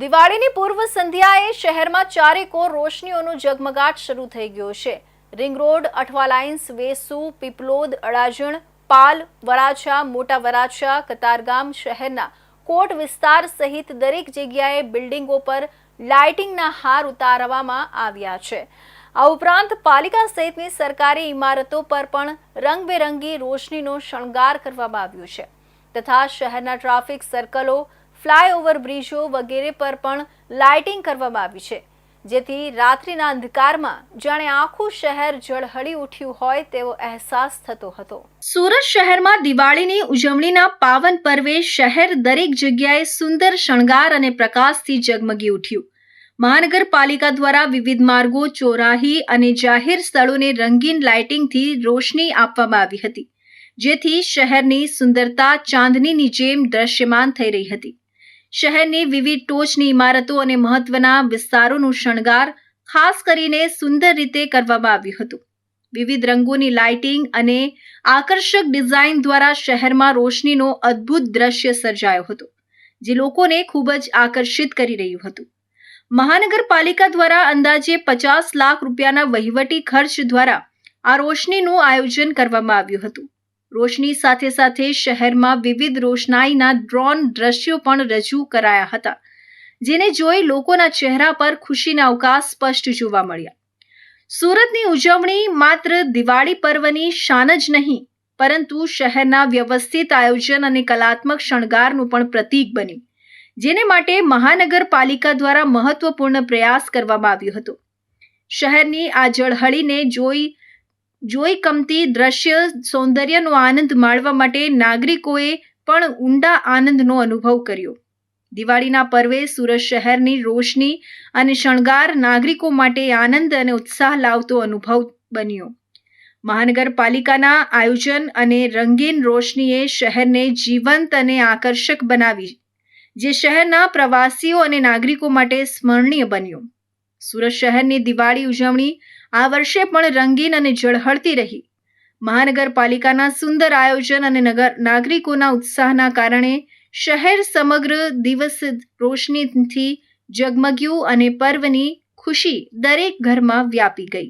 દિવાળીની પૂર્વ સંધ્યાએ શહેરમાં ચારેકોર રોશનીઓનો ઝગમગાટ શરૂ થઈ ગયો છે. Ring road, Athwa lines, Vesu, Piplod, Adajan, Pal, Varachha, Mota Varachha, Katargam શહેરના કોટ વિસ્તાર સહિત દરેક જગ્યાએ બિલ્ડિંગો પર લાઇટિંગના હાર ઉતારવામાં આવ્યા છે. આ ઉપરાંત પાલિકા સહિતની સરકારી ઇમારતો પર પણ રંગબેરંગી રોશનીનો શણગાર કરવામાં આવ્યો છે. તથા શહેરના ટ્રાફિક સર્કલો ફ્લાયઓવર બ્રિજો વગેરે પર પણ લાઇટિંગ કરવામાં આવી છે. જેથી રાત્રિના અંધકારમાં જાણે આખું શહેર જળહળી ઉઠ્યું હોય તેવો અહેસાસ થતો હતો. સુરત શહેરમાં દિવાળીની ઉજવણીના પાવન પર્વે શહેર દરેક જગ્યાએ સુંદર શણગાર અને પ્રકાશથી ઝગમગી ઉઠ્યું. મહાનગરપાલિકા દ્વારા વિવિધ માર્ગો, ચોરાહી અને જાહેર સ્થળોને રંગીન લાઇટિંગથી રોશની આપવામાં આવી હતી, જેથી શહેરની સુંદરતા ચાંદનીની જેમ દ્રશ્યમાન થઈ રહી હતી. શહેરની વિવિધ ટોચની ઇમારતો અને મહત્વના વિસ્તારોનું શણગાર ખાસ કરીને સુંદર રીતે કરવામાં આવ્યું હતું. વિવિધ રંગોની લાઇટિંગ અને આકર્ષક ડિઝાઇન દ્વારા શહેરમાં રોશનીનો અદ્ભુત દ્રશ્ય સર્જાયો હતો, જે લોકોને ખૂબ જ આકર્ષિત કરી રહ્યું હતું. મહાનગરપાલિકા દ્વારા અંદાજે પચાસ લાખ રૂપિયાના વહીવટી ખર્ચ દ્વારા આ રોશનીનું આયોજન કરવામાં આવ્યું હતું. રોશની સાથે સાથે શહેરમાં વિવિધ રોશનાઈના ડ્રોન દ્રશ્યો પણ રજૂ કરાયા હતા, જેને જોઈ લોકોના ચહેરા પર ખુશીના અવકાશ સ્પષ્ટ જોવા મળ્યા. સુરતની ઉજવણી માત્ર દિવાળી પર્વની શાન જ નહીં, પરંતુ શહેરના વ્યવસ્થિત આયોજન અને કલાત્મક શણગારનું પણ પ્રતીક બન્યું, જેને માટે મહાનગરપાલિકા દ્વારા મહત્વપૂર્ણ પ્રયાસ કરવામાં આવ્યો હતો. શહેરની આ જળહળીને જોઈ જોઈ કમતી દ્રશ્ય સૌંદર્યનો આનંદ માણવા માટે નાગરિકોએ પણ ઊંડા આનંદનો અનુભવ કર્યો. દિવાળીના પર્વે સુરત શહેરની રોશની અને શણગાર નાગરિકો માટે આનંદ અને ઉત્સાહ લાવતો અનુભવ બન્યો. મહાનગરપાલિકાના આયોજન અને રંગીન રોશનીએ શહેરને જીવંત અને આકર્ષક બનાવી, જે શહેરના પ્રવાસીઓ અને નાગરિકો માટે સ્મરણીય બન્યું. સુરત શહેરની દિવાળી ઉજવણી આ વર્ષે પણ રંગીન અને ઝળહળતી રહી. મહાનગરપાલિકાના સુંદર આયોજન અને નગર નાગરિકોના ઉત્સાહના કારણે શહેર સમગ્ર દિવસ રોશનીથી જગમગ્યું અને પર્વની ખુશી દરેક ઘરમાં વ્યાપી ગઈ.